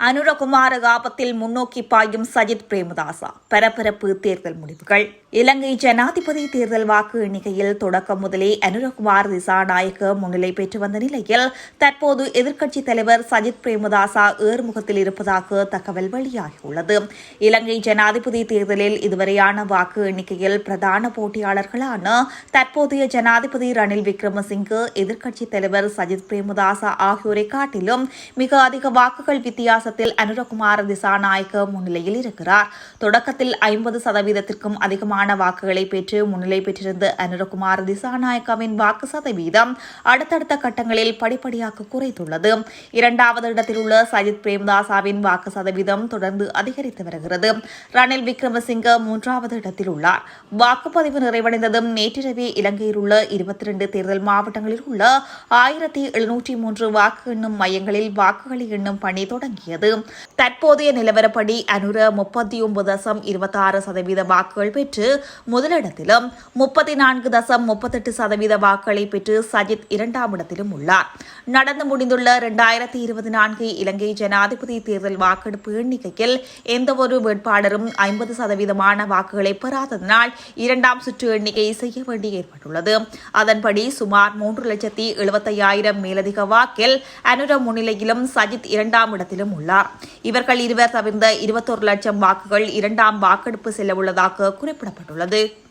அனுரகுமார காபத்தில் முன்னோக்கி பாயும் சஜித் பிரேமதாசா. பரபரப்பு தேர்தல் முடிவுகள். இலங்கை ஜனாதிபதி தேர்தல் வாக்கு எண்ணிக்கையில் தொடக்கம் முதலே அனுரகுமார் திசாநாயக்க முன்னிலை பெற்று வந்த நிலையில் தற்போது எதிர்க்கட்சித் தலைவர் சஜித் பிரேமதாசா ஏர்முகத்தில் இருப்பதாக தகவல் வெளியாகியுள்ளது. இலங்கை ஜனாதிபதி தேர்தலில் இதுவரையான வாக்கு எண்ணிக்கையில் பிரதான போட்டியாளர்களான தற்போதைய ஜனாதிபதி ரணில் விக்ரமசிங்கே எதிர்க்கட்சித் தலைவர் சஜித் பிரேமதாசா ஆகியோரை காட்டிலும் மிக அதிக வாக்குகள் வித்தியாசம் வித்தியாசத்தில் அனுரகுமார் திசாநாயக்க முன்னிலையில் இருக்கிறார். தொடக்கத்தில் ஐம்பது சதவீதத்திற்கும் அதிகமான வாக்குகளை பெற்று முன்னிலை பெற்றிருந்த அனுரகுமார் திசாநாயக்காவின் வாக்கு சதவீதம் அடுத்தடுத்த கட்டங்களில் படிப்படியாக குறைத்துள்ளது இரண்டாவது இடத்தில் உள்ள சஜித் பிரேம்தாசாவின் வாக்கு சதவீதம் தொடர்ந்து அதிகரித்து வருகிறது. ரணில் விக்ரமசிங்க மூன்றாவது இடத்தில் உள்ளார். வாக்குப்பதிவு நிறைவடைந்ததும் நேற்றிரவே இலங்கையில் உள்ள இருபத்தி இரண்டு தேர்தல் மாவட்டங்களில் உள்ள ஆயிரத்தி எழுநூற்றி மூன்று வாக்கு எண்ணும் மையங்களில் வாக்குகளை எண்ணும் பணி தொடங்கியது. தற்போதைய நிலவரப்படி அனுர முப்பத்தி ஒன்பது தசம் இருபத்தி ஆறு சதவீத வாக்குகள் பெற்று முதலிடத்திலும் முப்பத்தி நான்கு தசம் முப்பத்தெட்டு சதவீத வாக்குகளை பெற்று சஜித் இரண்டாம் இடத்திலும் உள்ளார். நடந்து முடிந்துள்ள இரண்டாயிரத்தி இருபத்தி நான்கு இலங்கை ஜனாதிபதி தேர்தல் வாக்கெடுப்பு எண்ணிக்கையில் எந்தவொரு வேட்பாளரும் ஐம்பது சதவீதமான வாக்குகளை பெறாததனால் இரண்டாம் சுற்று எண்ணிக்கை செய்ய வேண்டி ஏற்பட்டுள்ளது. அதன்படி சுமார் மூன்று லட்சத்தி எழுபத்தையாயிரம் மேலதிக வாக்கில் அனுர முன்னிலையிலும் சஜித் இரண்டாம் இடத்திலும் உள்ளார். இவர்கள் இருவர் தவிர்ந்த இருபத்தொரு லட்சம் வாக்குகள் இரண்டாம் வாக்கெடுப்பு செல்ல உள்ளதாக குறிப்பிடப்பட்டுள்ளது.